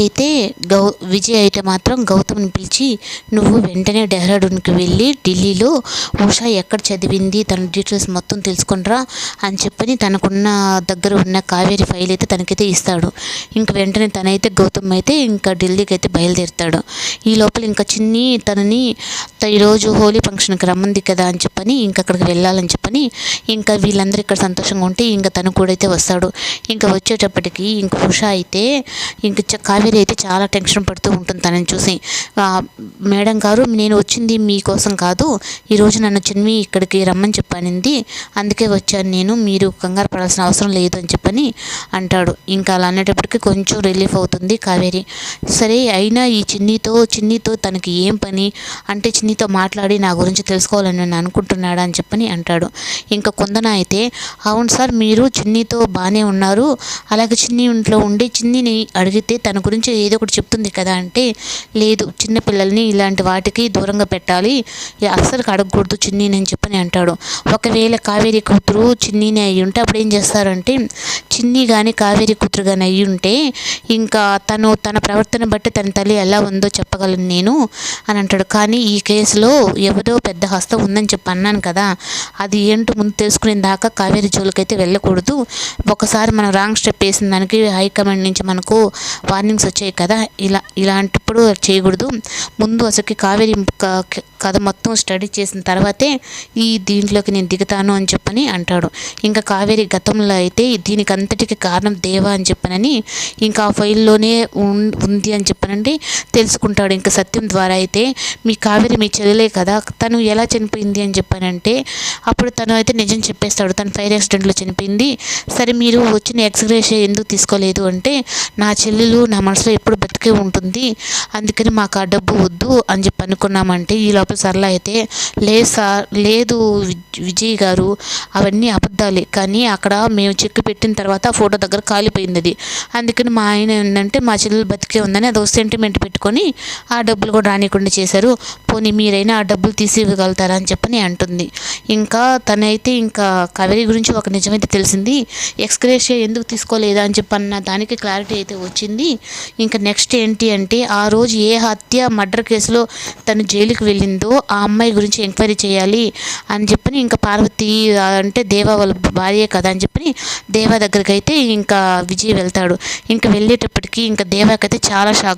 అయితే గౌ విజయ్ అయితే మాత్రం గౌతమ్ని పిలిచి నువ్వు వెంటనే డెహ్రాడూన్కి వెళ్ళి ఢిల్లీలో ఉషా ఎక్కడ చదివింది తన డీటెయిల్స్ మొత్తం తెలుసుకునిరా అని చెప్పని తనకున్న దగ్గర ఉన్న కావేరి ఫైల్ అయితే తనకైతే ఇస్తాడు. ఇంక వెంటనే తనైతే గౌతమ్ అయితే ఇంకా ఢిల్లీకి అయితే బయలుదేరుతాడు. ఈ లోపల ఇంకా చిన్ని తనని ఈరోజు హోలీ ఫంక్షన్కి రమ్మంది కదా అని చెప్పని ఇంకా అక్కడికి వెళ్ళాలని చెప్పని ఇంకా వీళ్ళందరూ ఇక్కడ సంతోషంగా ఉంటే ఇంకా తను కూడా అయితే వస్తాడు. ఇంకా వచ్చేటప్పటికి ఇంక ఉషా అయితే ఇంక చ- కావేరి అయితే చాలా టెన్షన్ పడుతూ ఉంటుంది తనని చూసి. మేడం గారు నేను వచ్చింది మీకోసం కాదు ఈరోజు నన్ను చిన్వి ఇక్కడికి రమ్మని చెప్పానింది. అందుకే వచ్చాను నేను మీరు కంగారు పడాల్సిన అవసరం లేదు అని చెప్పని అంటాడు. ఇంకా అలా అనేటప్పటికి కొంచెం రిలీఫ్ అవుతుంది కావేరి. సరే అయినా ఈ చిన్నితో చిన్నితో తనకి ఏం పని? అంటే చిన్నితో మాట్లాడి నా గురించి తెలుసుకోవాలని నేను అనుకుంటున్నాడా అని చెప్పని అంటాడు. ఇంకా కొందన అయితే అవును సార్ మీరు చిన్నీతో బాగానే ఉన్నారు. అలాగే చిన్ని ఇంట్లో ఉండి చిన్నిని అడిగితే తన గురించి ఏదో ఒకటి చెప్తుంది కదా అంటే లేదు చిన్నపిల్లల్ని ఇలాంటి వాటికి దూరంగా పెట్టాలి. అస్సలు అడగకూడదు చిన్ని అని చెప్పని అంటాడు. ఒకవేళ కావేరి కూతురు చిన్నీని అయ్యి ఉంటే అప్పుడు ఏం చేస్తారంటే చిన్ని కానీ కావేరి కూతురు కానీ అయ్యి ఉంటే ఇంకా తను తన ప్రవర్తన బట్టి తన తల్లి ఎలా ఉందో చెప్పగలను నేను అని అంటాడు. కానీ ఈ కేసులో ఎవరో పెద్ద హస్తం ఉందని చెప్పి అన్నాను కదా అది ఏంటో ముందు తెలుసుకునే దాకా కావేరి జోలికైతే వెళ్ళకూడదు. ఒకసారి మనం రాంగ్ స్టెప్ వేసిన దానికి హైకమాండ్ నుంచి మనకు వార్నింగ్స్ వచ్చాయి కదా ఇలా ఇలాంటి ఎప్పుడూ చేయకూడదు. ముందు అసలుకి కావేరి కథ మొత్తం స్టడీ చేసిన తర్వాతే ఈ దీంట్లోకి నేను దిగుతాను అని చెప్పని అంటాడు. ఇంకా కావేరి గతంలో అయితే దీనికి అంతటికి కారణం దేవా అని చెప్పనని ఇంకా ఆ ఫైల్లోనే ఉంది అని చెప్పనండి తెలుసుకుంటాడు. ఇంకా సత్యం ద్వారా అయితే మీ కావేరి మీ చెల్లెలే కదా తను ఎలా చనిపోయింది అని చెప్పానంటే అప్పుడు తను అయితే నిజం చెప్పేస్తాడు. తను ఫైర్ యాక్సిడెంట్లో చనిపోయింది. సరే మీరు వచ్చిన ఎక్స్గ్రేషియా ఎందుకు తీసుకోలేదు అంటే నా చెల్లెలు నా మనసులో ఎప్పుడు బతికే ఉంటుంది. అందుకని మాకు ఆ డబ్బు వద్దు అని చెప్పి అనుకున్నామంటే ఈ లోపల సరళ అయితే లేదు సార్ లేదు విజ్- విజయ్ గారు అవన్నీ అబద్ధాలే. కానీ అక్కడ మేము చెక్ పెట్టిన తర్వాత ఫోటో దగ్గర కాలిపోయింది అది. అందుకని మా ఆయన ఏంటంటే మా చెల్లెలు బతికే ఉందని అదో సెంటిమెంట్ పెట్టుకొని ఆ డబ్బులు కూడా రానికుండా చేశారు. పోనీ మీరైనా ఆ డబ్బులు తీసి ఇవ్వగలుగుతారా అని చెప్పని అంటుంది. ఇంకా తనైతే ఇంకా కావేరి గురించి ఒక నిజమైతే తెలిసింది ఎక్స్గ్రేషియా ఎందుకు తీసుకోలేదా? అని చెప్పి అన్న దానికి క్లారిటీ అయితే వచ్చింది. ఇంకా నెక్స్ట్ ఏంటి అంటే ఆ రోజు ఏ హత్య మర్డర్ కేసులో తను జైలుకి వెళ్ళిందో ఆ అమ్మాయి గురించి ఎంక్వైరీ చేయాలి అని చెప్పని ఇంకా పార్వతి అంటే దేవా వాళ్ళ భార్యే కదా అని చెప్పని దేవా దగ్గరికి అయితే ఇంకా విజయ్ వెళ్తాడు. ఇంకా వెళ్ళేటప్పటికి ఇంకా దేవాకైతే చాలా షాక్